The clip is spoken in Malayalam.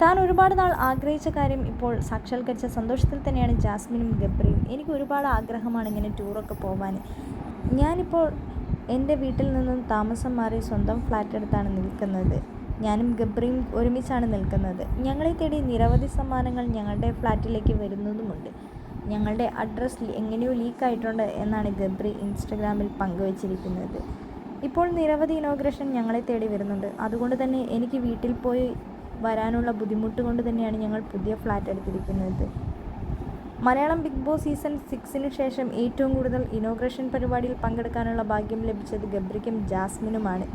താൻ ഒരുപാട് നാൾ ആഗ്രഹിച്ച കാര്യം ഇപ്പോൾ സാക്ഷാത്കരിച്ച സന്തോഷത്തിൽ തന്നെയാണ് ജാസ്മിനും ഗബ്രിയും. എനിക്ക് ഒരുപാട് ആഗ്രഹമാണ് ഇങ്ങനെ ടൂറൊക്കെ പോകാൻ ഞാനിപ്പോൾ എന്റെ വീട്ടിൽ നിന്നും താമസം മാറി സ്വന്തം ഫ്ലാറ്റ് എടുത്താണ് നിൽക്കുന്നത്. ഞാനും ഗബ്രിയും ഒരുമിച്ചാണ് നിൽക്കുന്നത്. ഞങ്ങളെ തേടി നിരവധി സമ്മാനങ്ങൾ ഞങ്ങളുടെ ഫ്ലാറ്റിലേക്ക് വരുന്നതുമുണ്ട്. ഞങ്ങളുടെ അഡ്രസ്സ് എങ്ങനെയോ ലീക്ക് ആയിട്ടുണ്ട് എന്നാണ് ഗബ്രി ഇൻസ്റ്റഗ്രാമിൽ പങ്കുവച്ചിരിക്കുന്നത്. ഇപ്പോൾ നിരവധി ഇനോഗ്രേഷൻ ഞങ്ങളെ തേടി വരുന്നുണ്ട്. അതുകൊണ്ട് തന്നെ എനിക്ക് വീട്ടിൽ പോയി വരാനുള്ള ബുദ്ധിമുട്ട് കൊണ്ട് തന്നെയാണ് ഞങ്ങൾ പുതിയ ഫ്ലാറ്റ് എടുത്തിരിക്കുന്നത്. മലയാളം ബിഗ് ബോസ് സീസൺ സിക്സിന് ശേഷം ഏറ്റവും കൂടുതൽ ഇനോഗ്രേഷൻ പരിപാടിയിൽ പങ്കെടുക്കാനുള്ള ഭാഗ്യം ലഭിച്ചത് ഗബ്രിക്കും ജാസ്മിനുമാണ്.